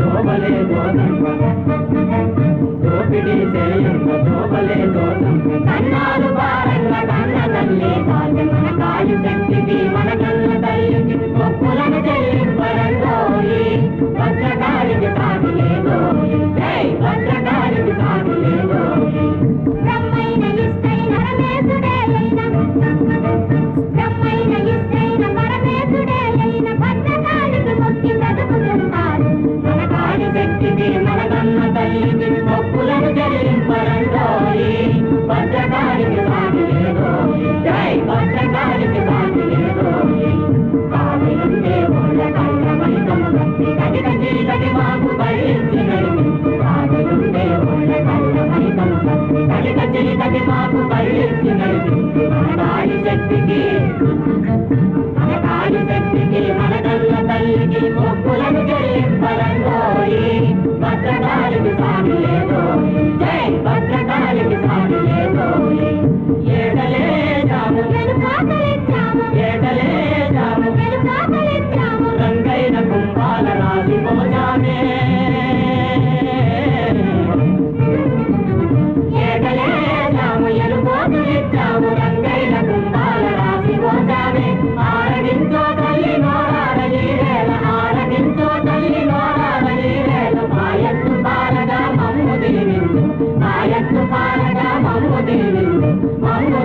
దోబలే దోదమ్మ దోపిడీ చేయంగ దోబలే దోదమ్మ కన్నాలు పారంగ కన్న తల్లి కాదు కాయు జట్టుకి Thank you.